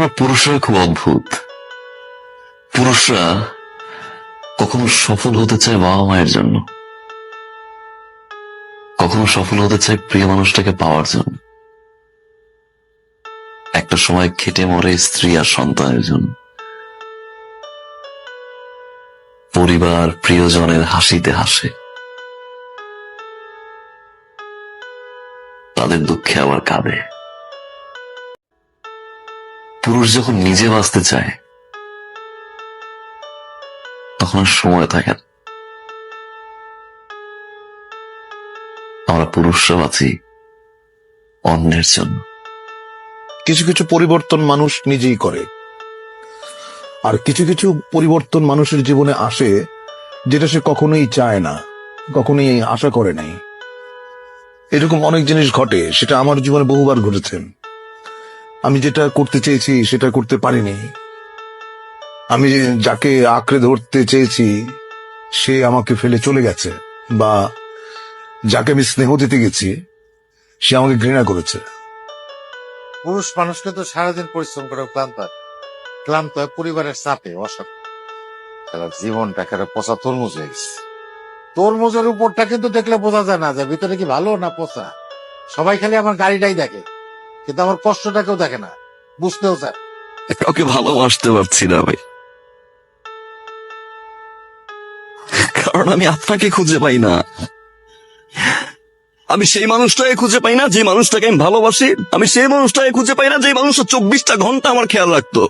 আমরা পুরুষরা খুব অদ্ভুত। পুরুষরা কখনো সফল হতে চায় বাবা মায়ের জন্য। কখনো সফল হতে চায় প্রিয় মানুষটাকে পাওয়ার জন্য। একটা সময় খেটে মরে স্ত্রী আর সন্তানের জন্য। পরিবার, প্রিয়জনের হাসিতে হাসে। তাদের দুঃখে আবার কাঁদে। পুরুষ যখন নিজে বাঁচতে চায়, তখন সময় থাকে আমরা পুরুষরা বাঁচি অন্যের জন্য। কিছু কিছু পরিবর্তন মানুষ নিজেই করে। আর কিছু কিছু পরিবর্তন মানুষের জীবনে আসে, যেটা সে কখনোই চায় না, কখনোই আশা করে নাই। এরকম অনেক জিনিস ঘটে, সেটা আমার জীবনে বহুবার ঘটেছে। আমি যেটা করতে চেয়েছি, সেটা করতে পারিনি। আমি যাকে আঁকড়ে ধরতে চেয়েছি, সে আমাকে ফেলে চলে গেছে, বা যাকে আমি স্নেহ দিতে গেছি, সে আমাকে ঘৃণা করেছে। পুরুষ মানুষকে তো সারাদিন পরিশ্রম করে ক্লান্ত। ক্লান্ত পরিবারের চাপে অসক সারা জীবনটা একটা পচা তরমুজ হয়ে গেছে। তরমুজের উপরটা কিন্তু দেখলে বোঝা যায় না যে ভিতরে কি ভালো না পচা। সবাই খালি আমার গাড়িটাই দেখে। কিন্তু আমার কষ্টটা কেউ দেখে না। বুঝতেও চায় কাউকে ভালোবাসতে পারছি না ভাই। কারণ আমি আপনাকে খুঁজে পাই না। আমি সেই মানুষটাকে খুঁজে পাই না, যে মানুষটাকে আমি ভালোবাসি। আমি সেই মানুষটাকে খুঁজে পাই না, যে মানুষটা চব্বিশটা ঘণ্টা আমার খেয়াল রাখতো।